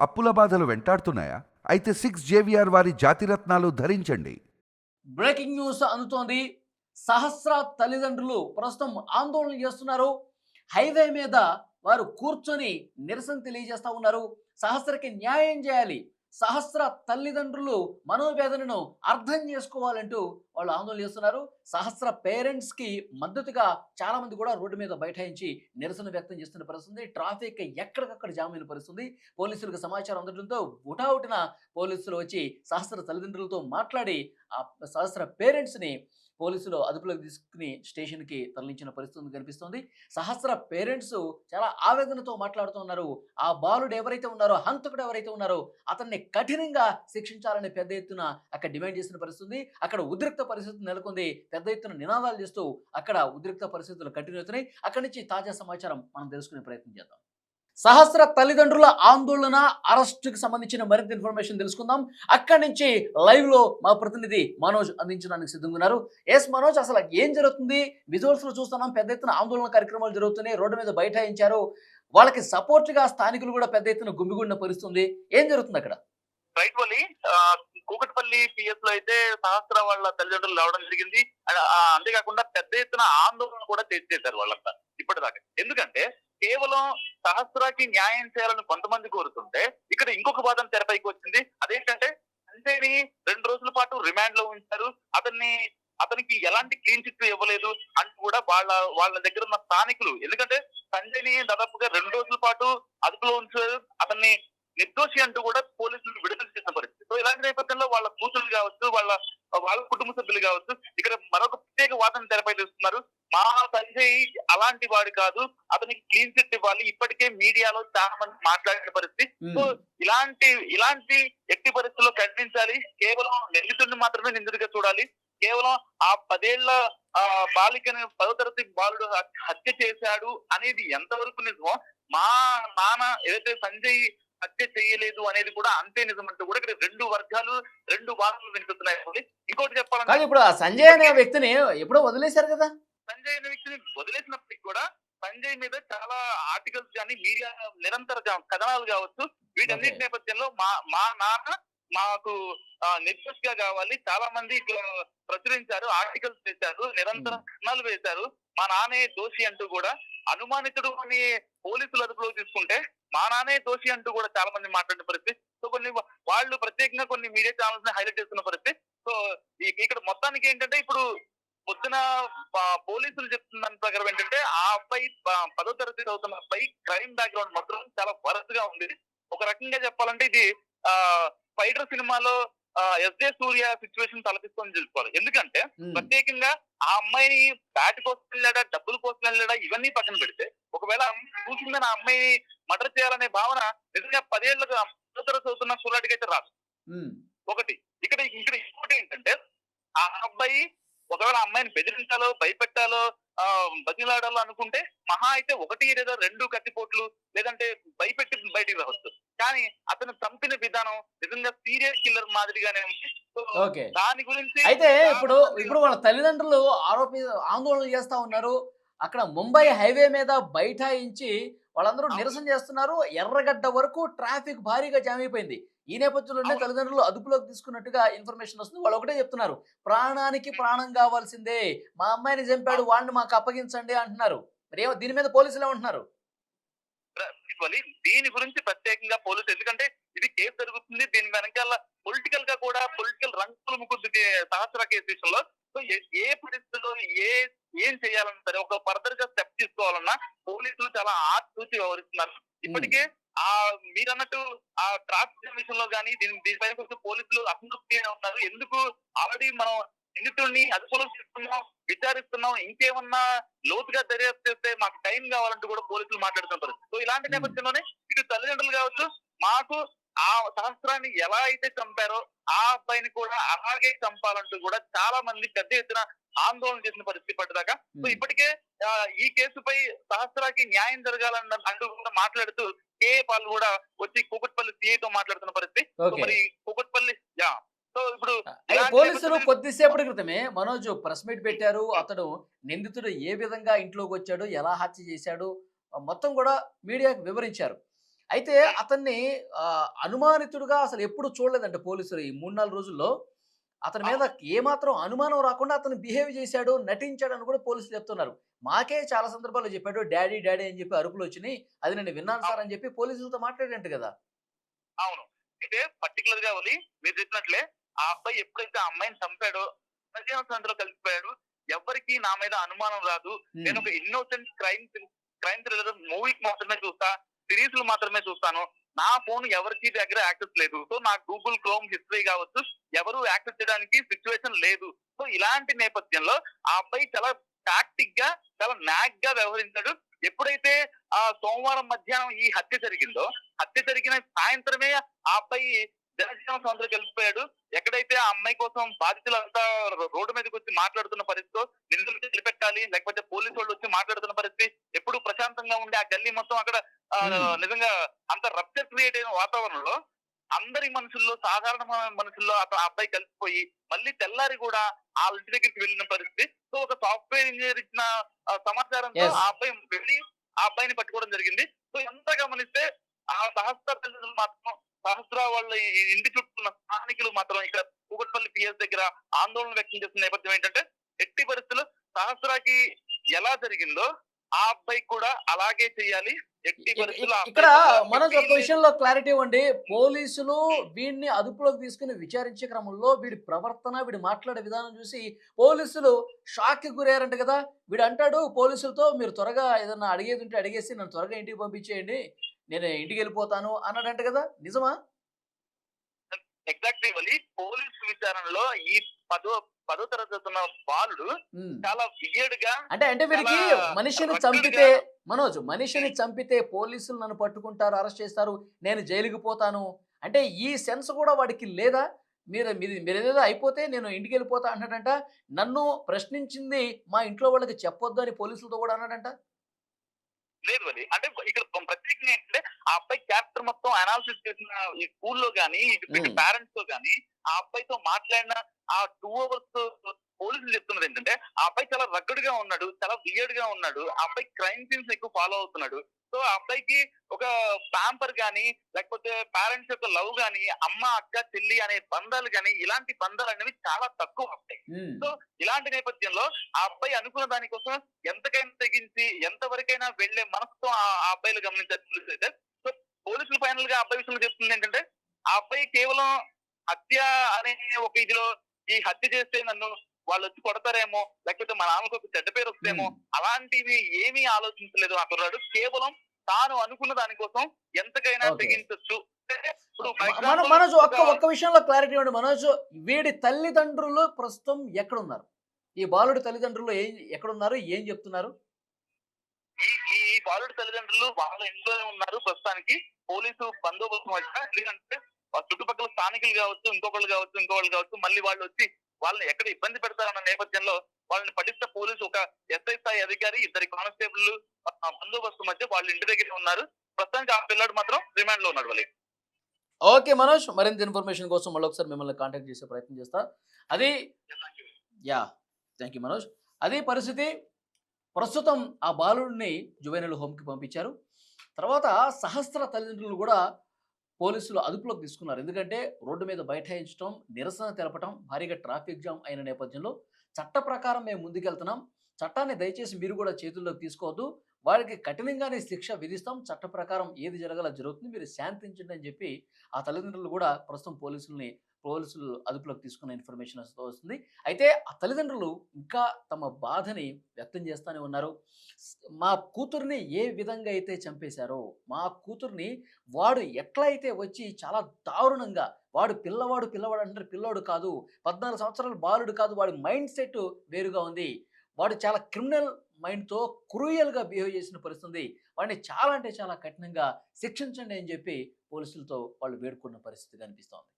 అప్పుల బాధలు వెంటాడుతున్నాయా? అయితే సిక్స్ జేవిఆర్ వారి జాతిరత్నాలు ధరించండి. బ్రేకింగ్ న్యూస్ అందుతోంది. సహస్ర తల్లిదండ్రులు ప్రస్తుతం ఆందోళన చేస్తున్నారు. హైవే మీద వారు కూర్చొని నిరసన తెలియజేస్తా ఉన్నారు. సహస్రకి న్యాయం చేయాలి. సహస్ర తల్లిదండ్రులు మనోవేదనను అర్థం చేసుకోవాలంటూ వాళ్ళు ఆందోళన చేస్తున్నారు. సహస్ర పేరెంట్స్కి మద్దతుగా చాలా మంది కూడా రోడ్డు మీద బైఠాయించి నిరసన వ్యక్తం చేస్తున్న పరిస్థితుంది. ట్రాఫిక్ ఎక్కడికక్కడ జామ్ అయిన పరిస్థితుంది. పోలీసులకు సమాచారం అందడంతో ఉటావుటిన పోలీసులు వచ్చి సహస్ర తల్లిదండ్రులతో మాట్లాడి ఆ సహస్ర పేరెంట్స్ని పోలీసులు అదుపులోకి తీసుకుని స్టేషన్కి తరలించిన పరిస్థితి కనిపిస్తుంది. సహస్ర పేరెంట్స్ చాలా ఆవేదనతో మాట్లాడుతున్నారు ఆ బాలుడు ఎవరైతే ఉన్నారో హంతకుడు ఎవరైతే ఉన్నారో అతన్ని కఠినంగా శిక్షించాలని పెద్ద ఎత్తున అక్కడ డిమాండ్ చేసిన పరిస్థితి అక్కడ ఉద్రిక్త పరిస్థితి నెలకొంది. పెద్ద ఎత్తున నినాదాలు చేస్తూ అక్కడ ఉద్రిక్త పరిస్థితులు కంటిన్యూ అవుతున్నాయి. అక్కడి నుంచి తాజా సమాచారం మనం తెలుసుకునే ప్రయత్నం చేద్దాం. సహస్ర తల్లిదండ్రుల ఆందోళన అరెస్టుకు సంబంధించిన మరింత ఇన్ఫర్మేషన్ తెలుసుకుందాం. అక్కడి నుంచి లైవ్లో మా ప్రతినిధి మనోజ్ అందించడానికి సిద్ధంగా ఉన్నారు. ఎస్ మనోజ్ అసలు ఏం జరుగుతుంది? విజువల్స్లో చూస్తున్నాం పెద్ద ఎత్తున ఆందోళన కార్యక్రమాలు జరుగుతున్నాయి. రోడ్డు మీద బైఠాయించారు. వాళ్ళకి సపోర్ట్గా స్థానికులు కూడా పెద్ద ఎత్తున గుమిగుండిన పరిస్థితుంది ఏం జరుగుతుంది అక్కడ? రైట్ వల్లి కూకట్పల్లి పిఎస్లో అయితే సహస్ర వాళ్ళ తల్లిదండ్రులు రావడం జరిగింది. అంతేకాకుండా పెద్ద ఎత్తున ఆందోళన కూడా చేసేశారు వాళ్ళంతా ఇప్పటిదాకా. ఎందుకంటే కేవలం సహస్రాకి న్యాయం చేయాలని కొంతమంది కోరుతుంటే ఇక్కడ ఇంకొక వాదం తెరపైకి వచ్చింది. అదేంటంటే సంజయ్ని రెండు రోజుల పాటు రిమాండ్లో ఉంచారు. అతన్ని అతనికి ఎలాంటి క్లీన్ చిట్ ఇవ్వలేదు అంటూ కూడా వాళ్ళ వాళ్ళ దగ్గర ఉన్న స్థానికులు. ఎందుకంటే సంజయ్ని దాదాపుగా రెండు రోజుల పాటు అదుపులో ఉంచారు. అతన్ని నిర్దోషి అంటూ కూడా పోలీసులు విడుదల చేసిన పరిస్థితి సో ఇలాంటి నేపథ్యంలో వాళ్ళ కూతురు కావచ్చు వాళ్ళ వాళ్ళ కుటుంబ సభ్యులు కావచ్చు. ఇక్కడ మరొక ప్రత్యేక వాదన తెరపై తెస్తున్నారు మా సంజయ్ అలాంటి వాడు కాదు. అతనికి క్లీన్ చిట్ ఇవ్వాలి. ఇప్పటికే మీడియాలో చాలా మంది మాట్లాడిన పరిస్థితి. సో ఇలాంటి ఇలాంటి ఎట్టి పరిస్థితుల్లో ఖండించాలి కేవలం నిందితుడిని మాత్రమే నిందితుడిగా చూడాలి. కేవలం ఆ పదేళ్ళ ఆ బాలికని పదో తరగతి బాలుడు హత్య- హత్య చేశాడు అనేది ఎంతవరకు నిజమో మా నాన్న ఏదైతే సంజయ్ హత్య చేయలేదు అనేది కూడా అంతే నిజం అంటూ కూడా ఇక్కడ రెండు వర్గాలు రెండు వాదనలు వినిపిస్తున్నాయి ఇంకోటి చెప్పాలంటే ఇప్పుడు సంజయ్ అనే వ్యక్తిని ఎప్పుడో వదిలేశారు కదా సంజయ్ అనే వ్యక్తిని వదిలేసినప్పటికీ కూడా సంజయ్ మీద చాలా ఆర్టికల్స్ కానీ మీడియా నిరంతర కథనాలు కావచ్చు వీటన్నిటి. నేపథ్యంలో మా మా నాన్న మాకు నిర్దోష్గా కావాలి. చాలా మంది ప్రచురించారు ఆర్టికల్స్ చేశారు నిరంతరం వేశారు. మా నాన్నే దోషి అంటూ కూడా అనుమానితుడు అని పోలీసులు అదుపులో తీసుకుంటే మా నాన్నే దోషి అంటూ కూడా చాలా మంది మాట్లాడిన పరిస్థితి. సో కొన్ని వాళ్ళు ప్రత్యేకంగా కొన్ని మీడియా ఛానల్స్ని హైలైట్ చేస్తున్న పరిస్థితి. సో ఇక్కడ మొత్తానికి ఏంటంటే ఇప్పుడు పొద్దున పోలీసులు చెప్తున్న దాని ప్రకారం ఏంటంటే ఆ అబ్బాయి పదో తరగతి చదువుతున్న అబ్బాయి క్రైమ్ బ్యాక్గ్రౌండ్ మాత్రం చాలా వరస్ట్గా ఉంది. ఒక రకంగా చెప్పాలంటే ఇది ఆ ఫైటర్ సినిమాలో ఎస్ జే సూర్య సిచ్యువేషన్ తలపిస్తుందని తెలుసుకోవాలి. ఎందుకంటే. ప్రత్యేకంగా ఆ అమ్మాయిని బ్యాట్ కోసం వెళ్ళాడా డబ్బుల కోసం వెళ్ళాడా ఇవన్నీ పక్కన పెడితే ఒకవేళ చూసిందని ఆ అమ్మాయిని మర్డర్ చేయాలనే భావన నిజంగా పదేళ్ళకు చదువుతున్న కుర్రాడికి అయితే రాదు. ఒకటి. ఇక్కడ ఇక్కడ ఇంకోటి ఏంటంటే ఆ అబ్బాయి ఒకవేళ అమ్మాయిని బెదిరించాలో భయపెట్టాలో ఆ బతిలాడాలో అనుకుంటే మహా అయితే ఒకటి లేదా రెండు కత్తిపోట్లు లేదంటే భయపెట్టి బయటికి రావచ్చు. కానీ అతను చంపిన విధానం నిజంగా సీరియల్ కిల్లర్ మాదిరిగానే ఉంది. ఓకే. దాని గురించి అయితే ఇప్పుడు ఇప్పుడు వాళ్ళ తల్లిదండ్రులు ఆరోపి ఆందోళన చేస్తా ఉన్నారు. అక్కడ ముంబై హైవే మీద బైఠాయించి వాళ్ళందరూ. నిరసన చేస్తున్నారు. ఎర్రగడ్డ వరకు ట్రాఫిక్ భారీగా జామ్ అయిపోయింది. ఈ నేపథ్యంలోనే. తల్లిదండ్రులు అదుపులోకి తీసుకున్నట్టుగా ఇన్ఫర్మేషన్ వస్తుంది. వాళ్ళు ఒకటే చెప్తున్నారు. ప్రాణానికి ప్రాణం కావాల్సిందే. మా అమ్మాయిని చంపాడు వాడిని మాకు అప్పగించండి అంటున్నారు. మరి ఏమో దీని మీద పోలీసులు ఏమంటున్నారు? ఇవ్వాలి. దీని గురించి ప్రత్యేకంగా పోలీసు ఎందుకంటే ఇది కేసు జరుగుతుంది. దీని వెనకాల పొలిటికల్గా కూడా పొలిటికల్ రంగులు ముగ్గుద్ది సహస్ర కేసు విషయంలో. సో ఏ- పరిస్థితుల్లో ఏ ఏం చేయాలన్నా సరే ఒక ఫర్దర్గా స్టెప్ తీసుకోవాలన్నా పోలీసులు చాలా ఆర్ట్ చూసి వ్యవహరిస్తున్నారు. ఇప్పటికే ఆ మీరు అన్నట్టు ఆ ట్రాఫిక్ విషయంలో కానీ దీని దీనిపైన కొంచెం పోలీసులు అసంతృప్తిగా ఉన్నారు. ఎందుకు ఆల్రెడీ మనం నిందితుడిని అదుపులో చేస్తున్నాం విచారిస్తున్నాం. ఇంకేమన్నా లోతుగా దర్యాప్తు చేస్తే మాకు టైం కావాలంటూ కూడా పోలీసులు మాట్లాడుతుంటారు సో ఇలాంటి Hmm. నేపథ్యంలోనే ఇటు తల్లిదండ్రులు కావచ్చు మాకు ఆ సహస్రాన్ని ఎలా అయితే చంపారో ఆ అబ్బాయిని కూడా అలాగే చంపాలంటూ కూడా చాలా మంది పెద్ద ఎత్తున ఆందోళన చేసిన పరిస్థితి పడ్డదాకా. సో ఉమ్. ఇప్పటికే ఈ కేసుపై సహస్రాకి న్యాయం జరగాలన్న అంటూ కూడా మాట్లాడుతూ కే పాల్ కూడా వచ్చి కూకట్పల్లి సిఐ తో మాట్లాడుతున్న పరిస్థితి. మరి కూకట్పల్లి ఇప్పుడు పోలీసులు కొద్దిసేపటి క్రితమే మనోజ్ ప్రెస్ మీట్ పెట్టారు. అతడు నిందితుడు ఏ విధంగా ఇంట్లోకి వచ్చాడు? ఎలా హత్య చేశాడు? మొత్తం కూడా మీడియాకు వివరించారు. అయితే అతన్ని అనుమానితుడుగా అసలు ఎప్పుడు చూడలేదంట పోలీసులు ఈ మూడు నాలుగు రోజుల్లో. అతని మీద ఏమాత్రం అనుమానం రాకుండా అతను బిహేవ్ చేశాడు నటించాడు అని కూడా పోలీసులు చెప్తున్నారు. మాకే చాలా సందర్భాల్లో చెప్పాడు డాడీ డాడీ అని చెప్పి అరుపులు వచ్చినాయి. అది నేను విన్నాను సార్ అని చెప్పి పోలీసులతో మాట్లాడేంట కదా. అవును. అయితే పర్టికులర్గా మీరు చెప్పినట్లే ఆ అబ్బాయి ఎప్పుడైతే ఆ అమ్మాయిని చంపాడో అందులో కలిసిపోయాడు ఎవరికి నా మీద అనుమానం రాదు. నేను ఒక ఇన్నోసెంట్ క్రైమ్ క్రైమ్ థ్రిల్లర్ మూవీకి మాత్రమే చూస్తా సిరీస్లు మాత్రమే చూస్తాను. నా ఫోన్ ఎవరికి దగ్గర యాక్సెస్ లేదు. సో నా గూగుల్ క్రోమ్ హిస్టరీ కావచ్చు ఎవరు యాక్సెస్ చేయడానికి సిచ్యువేషన్ లేదు. సో ఇలాంటి నేపథ్యంలో ఆ అబ్బాయి చాలా టాక్టిక్గా చాలా నాగ్గా వ్యవహరించాడు. ఎప్పుడైతే ఆ సోమవారం మధ్యాహ్నం ఈ హత్య జరిగిందో హత్య జరిగిన సాయంత్రమే ఆ అబ్బాయి జనజీవన సముద్రం కలిసిపోయాడు ఎక్కడైతే ఆ అమ్మాయి కోసం బాధితులంతా రోడ్డు మీదకి వచ్చి మాట్లాడుతున్న పరిస్థితితో నిందితులు నిలబెట్టాలి లేకపోతే పోలీసు వాళ్ళు వచ్చి మాట్లాడుతున్న పరిస్థితి ఎప్పుడు ప్రశాంతంగా ఉండే ఆ గల్లీ మొత్తం అక్కడ. నిజంగా అంత రప్చర్ క్రియేట్ అయిన వాతావరణంలో అందరి మనుషుల్లో సాధారణ మనుషుల్లో అతను ఆ అబ్బాయి కలిసిపోయి మళ్ళీ తెల్లారి కూడా ఆ ఇంటి దగ్గరికి వెళ్ళిన పరిస్థితి సో ఒక సాఫ్ట్వేర్ ఇంజనీర్ ఇచ్చిన సమాచారంతో. ఆ అబ్బాయి వెళ్ళి ఆ అబ్బాయిని పట్టుకోవడం జరిగింది సో ఎంత గమనిస్తే ఆ సహస్ర తల్లిదండ్రులు మాత్రం సహస్ర వాళ్ళ ఇంటి చుట్టూ ఉన్న స్థానికులు మాత్రం ఇక్కడ కూకట్పల్లి పిఎస్ దగ్గర ఆందోళన వ్యక్తం చేస్తున్న నేపథ్యం ఏంటంటే ఎట్టి పరిస్థితులు సహస్రాకి ఎలా జరిగిందో ఆ అబ్బాయి కూడా అలాగే చేయాలి. ఇక్కడ మనోజ్ ఒక విషయంలో క్లారిటీ ఇవ్వండి. పోలీసులు వీడిని అదుపులోకి తీసుకుని విచారించే క్రమంలో వీడి ప్రవర్తన వీడి మాట్లాడే విధానం చూసి పోలీసులు షాక్కి గురయ్యారంట కదా. వీడు అంటాడు పోలీసులతో మీరు త్వరగా ఏదన్నా అడిగేది ఉంటే అడిగేసి నన్ను త్వరగా ఇంటికి పంపించేయండి. నేను ఇంటికి వెళ్ళిపోతాను అన్నాడంట కదా. నిజమా? ఎగ్జాక్ట్లీ వలి పోలీసు విచారణలో ఈ పదో పదో తరగతి చదువుతున్న బాలుడు. చాలా వియర్డ్గా అంటే అంటే వీడికి మనిషిని చంపితే మనోజ్ మనిషిని చంపితే పోలీసులు నన్ను పట్టుకుంటారు అరెస్ట్ చేస్తారు నేను జైలుకి పోతాను. అంటే ఈ సెన్స్ కూడా వాడికి లేదా? మీరు మీరు మీరు ఏదేదో అయిపోతే నేను ఇంటికి వెళ్ళిపోతా అన్నాడంట. నన్ను ప్రశ్నించింది మా ఇంట్లో వాళ్ళకి చెప్పొద్దు అని పోలీసులతో కూడా అన్నాడంట. లేదు అది అంటే ఇక్కడ ప్రత్యేకంగా ఏంటంటే ఆ అబ్బాయి క్యారెక్టర్ మొత్తం అనాలిసిస్ చేసిన ఈ స్కూల్లో గానీ Hmm. పేరెంట్స్తో గానీ ఆ అబ్బాయితో మాట్లాడిన ఆ టూ అవర్స్ పోలీసులు చెప్తున్నది ఏంటంటే ఆ అబ్బాయి చాలా రగ్గడ్గా ఉన్నాడు చాలా వియర్డ్గా ఉన్నాడు ఆ అబ్బాయి క్రైమ్ సీన్స్ ఎక్కువ ఫాలో అవుతున్నాడు సో ఆ అబ్బాయికి ఒక ప్యాంపర్ గానీ లేకపోతే పేరెంట్స్ యొక్క లవ్ గానీ అమ్మ అక్క చెల్లి అనే బంధాలు గానీ ఇలాంటి బంధాలు అనేవి చాలా తక్కువ అబ్బాయి ఉమ్. సో ఇలాంటి నేపథ్యంలో ఆ అబ్బాయి అనుకున్న దానికోసం ఎంతకైనా తెగించి ఎంతవరకైనా వెళ్ళే మనసుతో ఆ అబ్బాయిలు గమనించారు అయితే సో పోలీసులు ఫైనల్గా అబ్బాయి విషయంలో చెప్తుంది ఏంటంటే ఆ అబ్బాయి కేవలం హత్య అనే ఒక ఇదిలో ఈ హత్య చేస్తే నన్ను వాళ్ళు వచ్చి కొడతారేమో లేకపోతే మా నాన్నకు ఒక చెడ్డ పేరు వస్తేమో. అలాంటివి ఏమీ ఆలోచించలేదు ఆ కుర్రాడు. కేవలం తాను అనుకున్న దానికోసం ఎంతకైనా. తెగించొచ్చు. మనోజ్ ఒక్క ఒక- ఒక్క విషయంలో క్లారిటీ ఇవ్వండి. మనోజ్ వీడి తల్లిదండ్రులు ప్రస్తుతం ఎక్కడున్నారు? ఈ బాలుడి తల్లిదండ్రులు ఏం ఎక్కడున్నారు? ఏం చెప్తున్నారు? ఈ ఈ బాలుడి తల్లిదండ్రులు వాళ్ళ ఇంట్లోనే ఉన్నారు ప్రస్తుతానికి. పోలీసు బందోబస్తు మధ్య. ఎందుకంటే చుట్టుపక్కల స్థానికులు కావచ్చు ఇంకొకళ్ళు కావచ్చు ఇంకొకళ్ళు కావచ్చు మళ్ళీ వాళ్ళు వచ్చి వాళ్ళని ఎక్కడ ఇబ్బంది పెడతారన్న నేపథ్యంలో వాళ్ళని పటిష్ట పోలీసు ఒక ఎస్ఐ స్థాయి అధికారి ఇద్దరి కానిస్టేబుల్ బందోబస్తు మధ్య వాళ్ళ ఇంటి దగ్గర ఉన్నారు. ప్రస్తుతానికి ఆ పిల్లాడు మాత్రం రిమాండ్లో ఉన్నాడు వాళ్ళకి. ఓకే మనోజ్ మరింత ఇన్ఫర్మేషన్ కోసం మళ్ళీ ఒకసారి మిమ్మల్ని కాంటాక్ట్ చేసే ప్రయత్నం చేస్తా. అది యా థ్యాంక్ యూ మనోజ్. అదే పరిస్థితి. ప్రస్తుతం ఆ బాలుడిని జువైనల్ హోమ్కి పంపించారు. తర్వాత సహస్ర తల్లిదండ్రులు కూడా పోలీసులు అదుపులోకి తీసుకున్నారు. ఎందుకంటే రోడ్డు మీద బైఠాయించడం నిరసన తెలపడం భారీగా ట్రాఫిక్ జామ్ అయిన నేపథ్యంలో చట్ట ప్రకారం మేము ముందుకెళ్తున్నాం. చట్టాన్ని దయచేసి మీరు కూడా చేతుల్లోకి తీసుకోవద్దు. వారికి కఠినంగానే శిక్ష విధిస్తాం. చట్ట ప్రకారం ఏది జరగాలో జరుగుతుంది. మీరు శాంతించండి అని చెప్పి ఆ తల్లిదండ్రులు కూడా ప్రస్తుతం పోలీసుల్ని పోలీసులు అదుపులోకి తీసుకున్న ఇన్ఫర్మేషన్ వస్తుంది. అయితే ఆ తల్లిదండ్రులు ఇంకా తమ బాధని వ్యక్తం చేస్తూనే ఉన్నారు. మా కూతుర్ని ఏ విధంగా అయితే చంపేశారో మా కూతుర్ని వాడు ఎట్లా అయితే వచ్చి చాలా దారుణంగా వాడు పిల్లవాడు పిల్లవాడు అంటారు పిల్లోడు కాదు పద్నాలుగు సంవత్సరాల బాలుడు కాదు వాడి మైండ్ సెట్ వేరుగా ఉంది. వాడు చాలా క్రిమినల్ మైండ్తో క్రూయల్గా బిహేవ్ చేసిన పరిస్థితి వాడిని చాలా అంటే చాలా కఠినంగా శిక్షించండి అని చెప్పి పోలీసులతో వాళ్ళు వేడుకున్న పరిస్థితి కనిపిస్తోంది.